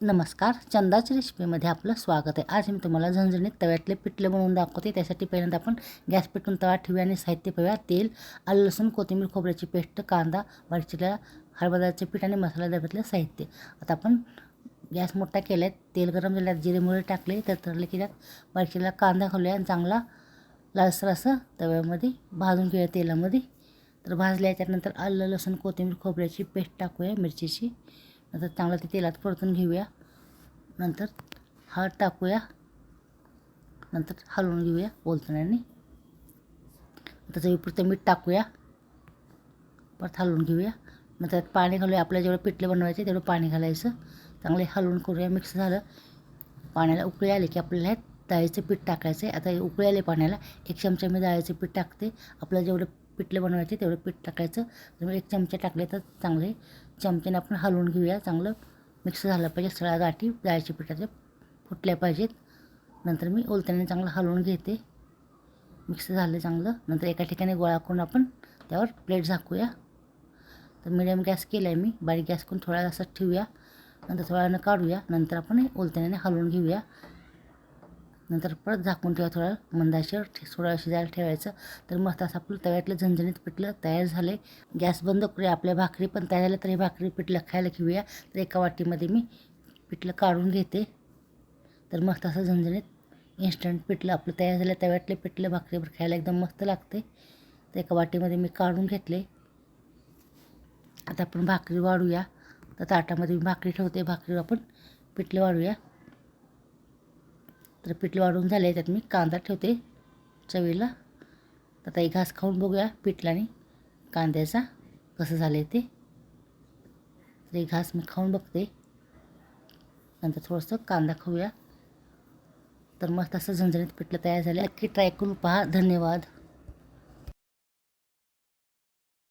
नमस्कार चंदाच्या रेसिपीमध्ये आपलं स्वागत आहे. आज मी तुम्हाला झणझणीत तव्यातले पिठले बनवून दाखवते. त्यासाठी पहिल्यांदा आपण गॅस पेटून तवा ठेवूया आणि साहित्य पाहूया तेल आलं लसूण कोथिंबीर खोबऱ्याची पेस्ट कांदा बारीकचिला हरभऱ्याचे पीठ आणि मसाला दब्यातलं साहित्य. आता आपण गॅस मोठा केला आहे तेल गरम झाल्यात जिरे टाकले तर तरले की त्यात बारीकचिला कांदा घालूया आणि चांगला लालसर असं तव्यामध्ये भाजून घेऊया तेलामध्ये. तर भाजल्या त्यानंतर आलं लसूण कोथिंबीर खोबऱ्याची पेस्ट टाकूया मिरचीची. नंतर चांगलं ते तेलात परतून घेऊया. नंतर हळद टाकूया. नंतर हलवून घेऊया बोलताना त्याचं विपुरतं मीठ टाकूया. परत हलवून घेऊया. नंतर त्यात पाणी घालूया. आपल्याला जेवढं पिठले बनवायचे तेवढं पाणी घालायचं. चांगले हलवून करूया. मिक्स झालं. पाण्याला उकळी आले की आपल्याला डाळीचं पीठ टाकायचं आहे. आता उकळी आले पाण्याला. एक चमचा मी डाळीचं पीठ टाकते. आपल्याला जेवढं पिठले बनवायचे तेवढं पीठ टाकायचं. तर एक चमचे टाकले तर चांगले चमच्याने आपण हलवून घेऊया. चांगलं मिक्स झालं पाहिजे सगळ्या गाठी. डाळीच्या पिठाच्या फुटल्या पाहिजेत. नंतर मी ओलत्याने चांगलं हलवून घेते. मिक्स झालं चांगलं. नंतर एका ठिकाणी गोळा करून आपण त्यावर प्लेट झाकूया. तर मिडियम गॅस केला आहे मी. बारीक गॅस करून थोडा असं ठेवूया. नंतर थोड्या काढूया. नंतर आपण ओलत्याने हलवून घेऊया. नंतर परत झाकून ठेवा थोडा मंदाशीवर थोडा शिजायला ठेवायचं. तर मस्त असं आपलं तव्यातलं झणझणीत पिठलं तयार झाले गॅस बंद करूया आपल्या भाकरी पण तयार झाल्या तर हे भाकरी पिठलं खायला घेऊया. तर एका वाटीमध्ये मी पिठलं काढून घेते. तर मस्त असं झणझणीत इन्स्टंट पिठलं आपलं तयार झालं तव्यातले पिठलं भाकरीवर खायला एकदम मस्त लागते. तर एका वाटीमध्ये मी काढून घेतले. आता आपण भाकरी वाढूया. तर ताटामध्ये मी भाकरी ठेवते भाकरीवर आपण पिठलं वाढूया. तर पिठलं वाढून झाले त्यात मी कांदा ठेवते चवीला. तर आता एक घास खाऊन बघूया पिठला आणि कांद्याचा कसं झालं ते. तर एक घास मी खाऊन बघते. नंतर थोडंसं कांदा खाऊया. तर मस्त असं झणझणीत पिठलं तयार झालं नक्की ट्राय करून पहा. धन्यवाद.